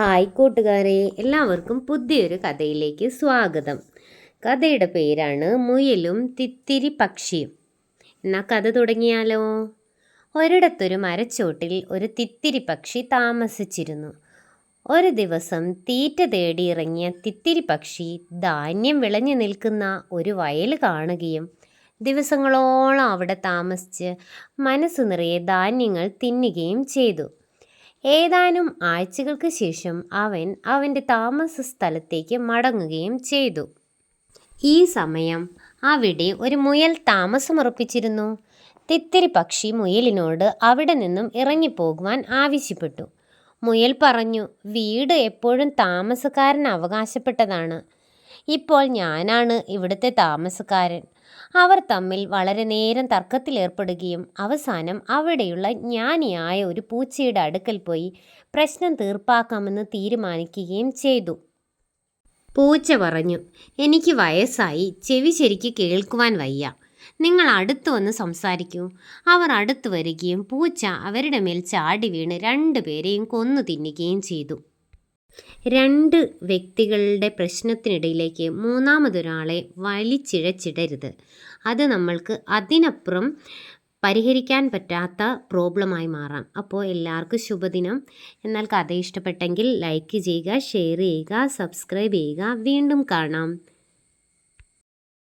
Hi കൂട്ടുകാരെ എല്ലാവർക്കും പുതിയൊരു കഥയിലേക്ക് സ്വാഗതം. കഥയുടെ പേരാണ് മുയലും തിത്തിരി പക്ഷിയും. എന്നാ കഥ തുടങ്ങിയാലോ? ഒരിടത്തൊരു മരച്ചോട്ടിൽ ഒരു തിത്തിരി പക്ഷി താമസിച്ചിരുന്നു. ഒരു ദിവസം തീറ്റ തേടി ഇറങ്ങിയ തിത്തിരി പക്ഷി ധാന്യം വിളഞ്ഞു നിൽക്കുന്ന ഒരു വയൽ കാണുകയും ദിവസങ്ങളോളം അവിടെ താമസിച്ച് മനസ്സ് നിറയെ ധാന്യങ്ങൾ തിന്നുകയും ചെയ്തു. ഏതാനും ആഴ്ചകൾക്ക് ശേഷം അവൻ അവന്റെ താമസ സ്ഥലത്തേക്ക് മടങ്ങുകയും ചെയ്തു. ഈ സമയം അവിടെ ഒരു മുയൽ താമസമുറപ്പിച്ചിരുന്നു. തിത്തിരി പക്ഷി മുയലിനോട് അവിടെ നിന്നും ഇറങ്ങിപ്പോകുവാൻ ആവശ്യപ്പെട്ടു. മുയൽ പറഞ്ഞു വീട് എപ്പോഴും താമസക്കാരന് അവകാശപ്പെട്ടതാണ്. ഇപ്പോൾ ഞാനാണ് ഇവിടുത്തെ താമസക്കാരൻ. അവർ തമ്മിൽ വളരെ നേരം തർക്കത്തിലേർപ്പെടുകയും അവസാനം അവിടെയുള്ള ജ്ഞാനിയായ ഒരു പൂച്ചയുടെ അടുക്കൽ പോയി പ്രശ്നം തീർപ്പാക്കാമെന്ന് തീരുമാനിക്കുകയും ചെയ്തു. പൂച്ച പറഞ്ഞു എനിക്ക് വയസ്സായി. ചെവി ശരിക്ക് കേൾക്കുവാൻ വയ്യ. നിങ്ങൾ അടുത്തു വന്ന് സംസാരിക്കൂ. അവർ അടുത്തു വരികയും പൂച്ച അവരുടെ മേൽ ചാടി വീണ് രണ്ടുപേരെയും കൊന്നു തിന്നുകയും ചെയ്തു. രണ്ട് വ്യക്തികളുടെ പ്രശ്നത്തിനിടയിലേക്ക് മൂന്നാമതൊരാളെ വലിച്ചിഴച്ചിടരുത്. അത് നമ്മൾക്ക് അതിനപ്പുറം പരിഹരിക്കാൻ പറ്റാത്ത പ്രോബ്ലമായി മാറാം. അപ്പോൾ എല്ലാവർക്കും ശുഭദിനം. എന്നാൽ കഥ ഇഷ്ടപ്പെട്ടെങ്കിൽ ലൈക്ക് ചെയ്യുക ഷെയർ ചെയ്യുക സബ്സ്ക്രൈബ് ചെയ്യുക. വീണ്ടും കാണാം.